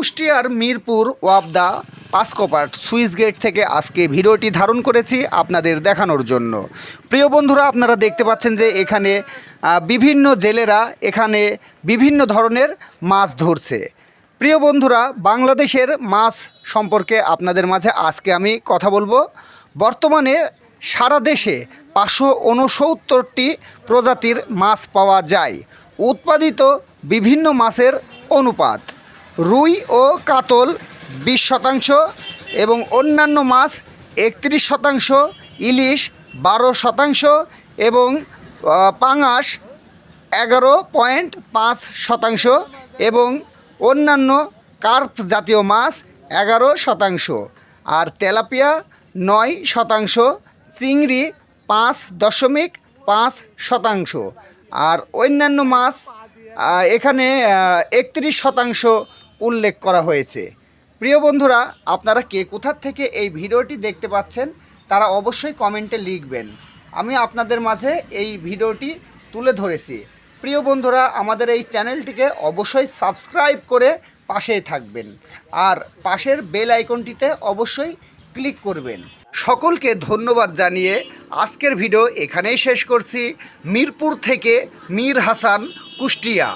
কুষ্টিয়ার মিরপুর ওয়াবদা পাসকোপাট সুইস গেট থেকে আজকে ভিডিওটি ধারণ করেছি আপনাদের দেখানোর জন্য। প্রিয় বন্ধুরা, আপনারা দেখতে পাচ্ছেন যে এখানে বিভিন্ন জেলেরা এখানে বিভিন্ন ধরনের মাছ ধরছে। প্রিয় বন্ধুরা, বাংলাদেশের মাছ সম্পর্কে আপনাদের মাঝে আজকে আমি কথা বলব। বর্তমানে সারা দেশে পাঁচশো উনসত্তরটি প্রজাতির মাছ পাওয়া যায়। উৎপাদিত বিভিন্ন মাছের অনুপাত। রুই ও কাতল বিশ শতাংশ এবং অন্যান্য মাছ একত্রিশ শতাংশ, ইলিশ বারো শতাংশ এবং পাঙাশ এগারো পয়েন্ট পাঁচ শতাংশ এবং অন্যান্য কার্প জাতীয় মাছ এগারো শতাংশ আর তেলাপিয়া নয় শতাংশ, চিংড়ি পাঁচ দশমিক পাঁচ শতাংশ আর অন্যান্য মাছ এখানে একত্রিশ শতাংশ উল্লেখ করা হয়েছে। প্রিয় বন্ধুরা, আপনারা কে কোথার থেকে এই ভিডিওটি দেখতে পাচ্ছেন, তারা অবশ্যই কমেন্টে লিখবেন। আমি আপনাদের মাঝে এই ভিডিওটি তুলে ধরেছি। প্রিয় বন্ধুরা, আমাদের এই চ্যানেলটিকে অবশ্যই সাবস্ক্রাইব করে পাশেই থাকবেন। আর পাশের বেল আইকনটিতে অবশ্যই ক্লিক করবেন। সকলকে ধন্যবাদ জানিয়ে আজকের ভিডিও এখানেই শেষ করছি। মিরপুর থেকে মীর হাসান কুষ্টিয়া